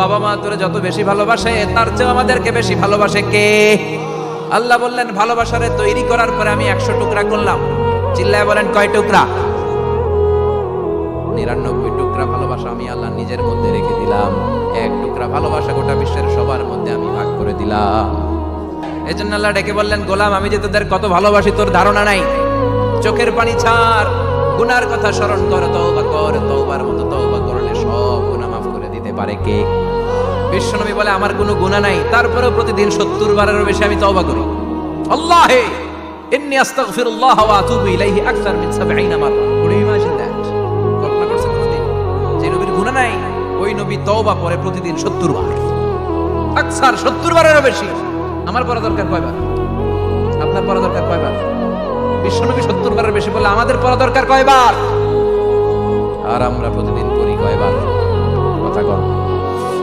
বাবা মা তোরে যত বেশি ভালোবাসে, তার চেয়েও আমাদেরকে বেশি ভালোবাসে কে? আল্লাহ বললেন, ভালোবাসারে তৈরি করার পরে আমি একশো টুকরা করলাম। চিল্লায় বলেন, কয় টুকরা? নিরানব্বই টুকরা ভালোবাসা আমি আল্লাহ নিজের মধ্যে রেখে দিলাম। এক টুকরা ভালোবাসা গোটা বিশ্বের সবার মধ্যে আমি ভাগ করে দিলাম। এই জন্য আল্লাহ ডেকে বললেন, গোলাম, আমি যে তোদের কত ভালোবাসি, তোর ধারণা নাই। চোখের পানি ছাড়। গুনার কথা স্মরণ কর, তওবা কর। তওবার মতো তওবা করলে সব গুনাহ মাফ করে দিতে পারে কে? বিশ্বনবী বলে, আমার কোনো গুনাহ নাই। তারপরেও প্রতিদিন সত্তর বারেরও বেশি আমি তওবা করি। আল্লাহে, ইন্নী আস্তাগফিরুল্লাহ ওয়া ইলাইহি আকসার মিন 70 মাররা। কুড ইউ ইমাজিন দ্যাট, কল্পনা করছেন কোনদিন যে নবীর নাই, ওই নবী তওবা করে প্রতিদিন 70 বার। আকসার 70 বারেরও বেশি। আমার পড়া দরকার কয়বার আপনার পড়া দরকার কয়বার বিশ্বনবী 70 বারের বেশি বলে আমাদের পড়া দরকার কয়বার আর আমরা প্রতিদিন পড়ি কয়বার কথা কর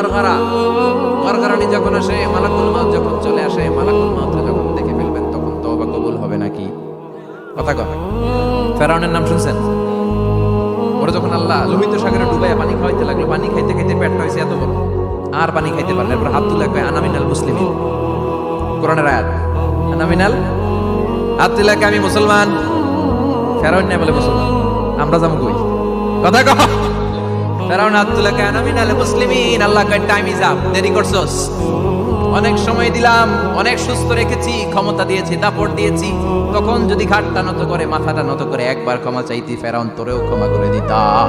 গারগারা গারগারানি যখন আসে, মালাকুল মাউত যখন চলে আসে, মালাকুল যখন দেখে ফেলবেন, তখন তওবা কবুল হবে নাকি? কথা কথা ফেরাউনের নাম শুনছেন? ওরা যখন আল্লাহ লোহিত সাগরে ডুবাইয়া পানি খাওয়াইতে লাগল, পানি খাইতে খাইতে পেটটা হয়েছে এত বড়। আর পানি খাইতে পারলে এরপর হাত তুলে কয় আনামিনাল মুসলিমিন। কোরআনের আয়াত আনামিনাল হাত তুলে আমি মুসলমান। ফেরাউন না বলে মুসলমান। আমরা যাব কই? কথা কহ ফেরাউন আল্লাহ টাইম ইজ আপ অনেক সময় দিলাম অনেক সুস্থ রেখেছি ক্ষমতা দিয়েছি দাপট দিয়েছি তখন যদি ঘাটটা নত করে মাথাটা নত করে একবার ক্ষমা চাইতি ফেরাউন তোরেও ক্ষমা করে দিতাম।